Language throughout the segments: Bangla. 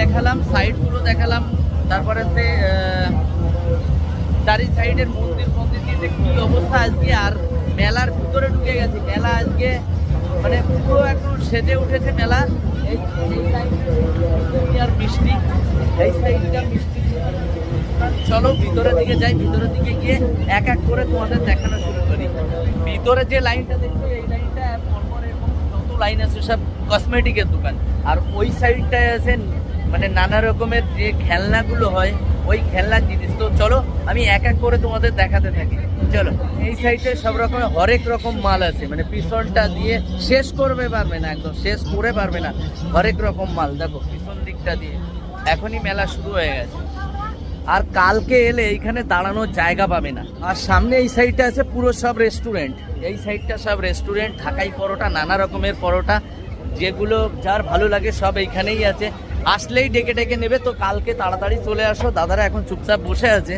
দেখালাম সাইডগুলো দেখালাম, তারপরে সে চারি সাইডের মন্দির মন্দির দিয়ে যে কি অবস্থা আজকে, আর মেলার ভিতরে ঢুকে গেছে। মেলা আজকে মানে পুরো একদম সেজে উঠেছে মেলা। এই আর মিষ্টি, এই সাইডটা মিষ্টি। চলো, ভিতরের দিকে যাই, ভিতরের দিকে গিয়ে এক এক করে তোমাদের দেখানো শুরু করি। ভিতরে যে লাইনটা দেখছ, এই লাইনটা পরপর এরকম যত লাইন আছে সব কসমেটিকের দোকান। আর ওই সাইডটায় আছে মানে নানা রকমের যে খেলনাগুলো হয়, ওই খেলনার জিনিস। তো চলো, আমি এক এক করে তোমাদের দেখাতে থাকি। চলো, এই সাইডে সব রকমের হরেক রকম মাল আছে। মানে পিছনটা দিয়ে শেষ করবে পারবে না একদম, শেষ করে পারবে না। হরেক রকম মাল, দেখো, পিছন দিকটা দিয়ে। এখনই মেলা শুরু হয়ে গেছে। আর কালকে এলে এইখানে দাঁড়ানোর জায়গা পাবে না। আর সামনে এই সাইডটা আছে পুরো সব রেস্টুরেন্ট। এই সাইডটা সব রেস্টুরেন্ট, ঢাকাই পরোটা, নানা রকমের পরোটা, যেগুলো যার ভালো লাগে সব এইখানেই আছে। আসলেই ডেকে ডেকে নেবে, তো কালকে তাড়াতাড়ি চলে আসো। দাদারা এখন চুপচাপ বসে আছে।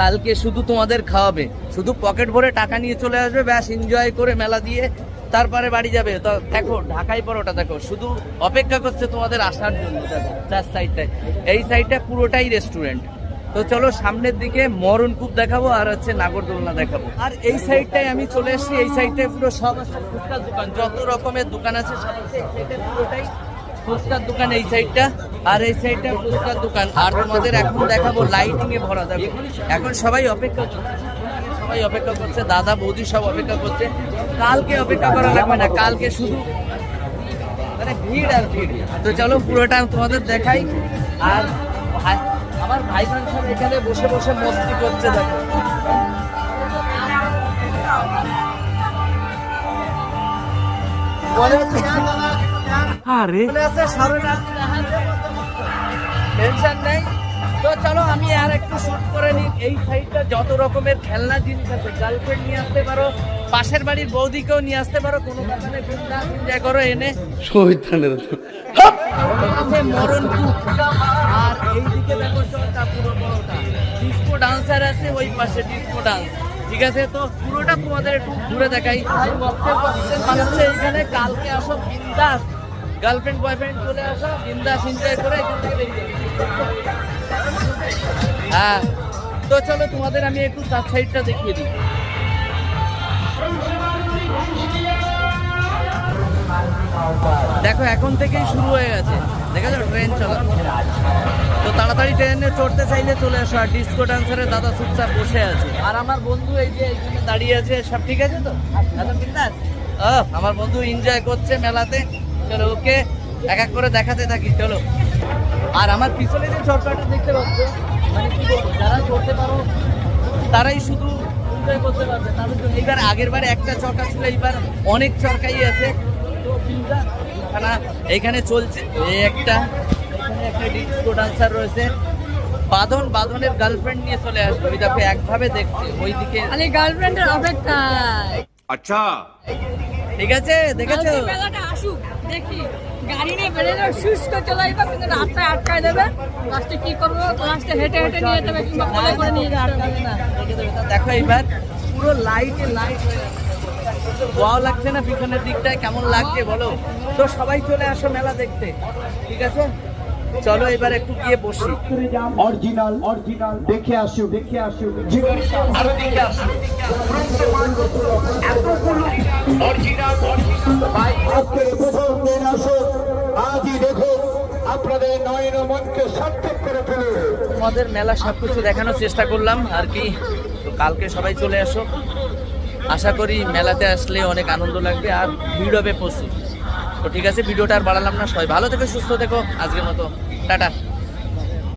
কালকে শুধু তোমাদের খাওয়াবে। শুধু পকেট ভরে টাকা নিয়ে চলে আসবে, ব্যাস এনজয় করে মেলা দিয়ে তারপরে বাড়ি যাবে। তো দেখো ঢাকায় পরোটা দেখো, শুধু অপেক্ষা করছে তোমাদের আসার জন্য। চার সাইডটায় এই সাইডটা পুরোটাই রেস্টুরেন্ট তো চলো, সামনের দিকে মরণকূপ দেখাবো আর হচ্ছে নাগরদোলনা দেখাবো। আর এই সাইডটায় আমি চলে এসেছি। এই সাইডটায় পুরো সব আছে ফুচকার দোকান। যত রকমের দোকান আছে, সব পুরোটাই ফুচকার দোকান এই সাইডটা, আর এই সাইডটা ফুচকার দোকান। আর তোমাদের এখন দেখাবো লাইটিং এ ভরা যাবে এখন সবাই অপেক্ষা করছে, সবাই অপেক্ষা করছে, দাদা, বৌদি সব অপেক্ষা করছে। কালকে অপেক্ষা করা লাগবে না, কালকে শুধু মানে ভিড় আর ভিড়। তো চলো পুরোটা তোমাদের দেখাই। আর আমার ভাই বোন সব এখানে বসে বসে মস্তি করছে, দেখো। মনে হচ্ছে আরে। টেনশন নেই। তো চলো আমি আর একটু শুট করে নিই। এই সাইডটা যত রকমের খেলনা জিনিস আছে গার্লফ্রেন্ড নিয়ে আসতে পারো পাশের বাড়ির বৌদিকেও নিয়ে আসতে পারো কোনো দোকানে এনজয় করো এনে। শহীদানের আছে মরণকূপ আর এইদিকে দেখো চলটা পুরো বড়টা। ডিস্কো ডান্সার আছে ওই পাশে ডিস্কো ডান্স ঠিক আছে? তো পুরোটা তোমাদের একটু ঘুরে দেখাই। হচ্ছে এখানে কালকে আসো বিন্দাস। গার্লফ্রেন্ড বয়ফ্রেন্ড চলে আসো, বিন্দাস এনজয় করে এখান থেকে বেরিয়ে হ্যাঁ তো চলো তোমাদের আমি একটু তার সাইডটা দেখিয়ে দিই। দেখো, এখন থেকেই শুরু হয়ে গেছে। দেখেছ ট্রেন চলা। তো তাড়াতাড়ি ট্রেনে চড়তে চাইলে চলে আসো, আর ডিস্কো ডান্সারের দাদা চুপচাপ বসে আছে। আর আমার বন্ধু এই যে এখানে দাঁড়িয়ে আছে, সব ঠিক আছে তো? দাদা বিন্দাস? আমার বন্ধু এনজয় করছে মেলাতে। চলো ওকে? এক এক করে দেখাতে থাকি চলো। আর আমার পিছনে যে ঝটকাটা দেখতে পাচ্ছ মানে কি যারা করতে পারো তারাই শুধু এনজয় করতে পারবে। তাদের জন্য এইবার আগের বারে একটা চরকা ছিল এইবার অনেক চরকাই আছে। তো ফিল্মটা না এখানে চলছে। এই একটা এখানে একটা ডিস্কো ডান্সার রয়েছে। বাঁধন বাঁধনের গার্লফ্রেন্ড নিয়ে চলে আসবে। ওই দেখো একভাবে দেখছি ওই দিকে মানে গার্লফ্রেন্ডের অপেক্ষায়। আচ্ছা। ঠিক আছে দেখেছ? দেখি। গাড়ি নিয়ে বেরোলে শুষ্ক চলে যাবে কিন্তু রাস্তায় আটকায় দেবে। লাস্টে কি করব? লাস্টে হেঁটে হেঁটে নিয়ে যেতে হবে কিংবা কোলে করে নিয়ে যেতে দেখো এইবার পুরো লাইটে লাইট ওয়াও লাগছে না পিছনের দিকটায়? কেমন লাগছে বলো? তো সবাই চলে আসো মেলা দেখতে ঠিক আছে? চলো এবার একটু গিয়ে বসি। অরিজিনাল অরিজিনাল দেখে আসুক দেখে আসুক আরও দেখে আসুক আজকের প্রথম দিন তোমাদের মেলা সব কিছু দেখানোর চেষ্টা করলাম, আর কি। তো কালকে সবাই চলে আসো। আশা করি মেলাতে আসলে অনেক আনন্দ লাগবে আর ভিড় হবে প্রচুর। তো ঠিক আছে, ভিডিওটা আর বাড়ালাম না। সবাই ভালো থেকো, সুস্থ থেকো। আজকের মতো, টাটা।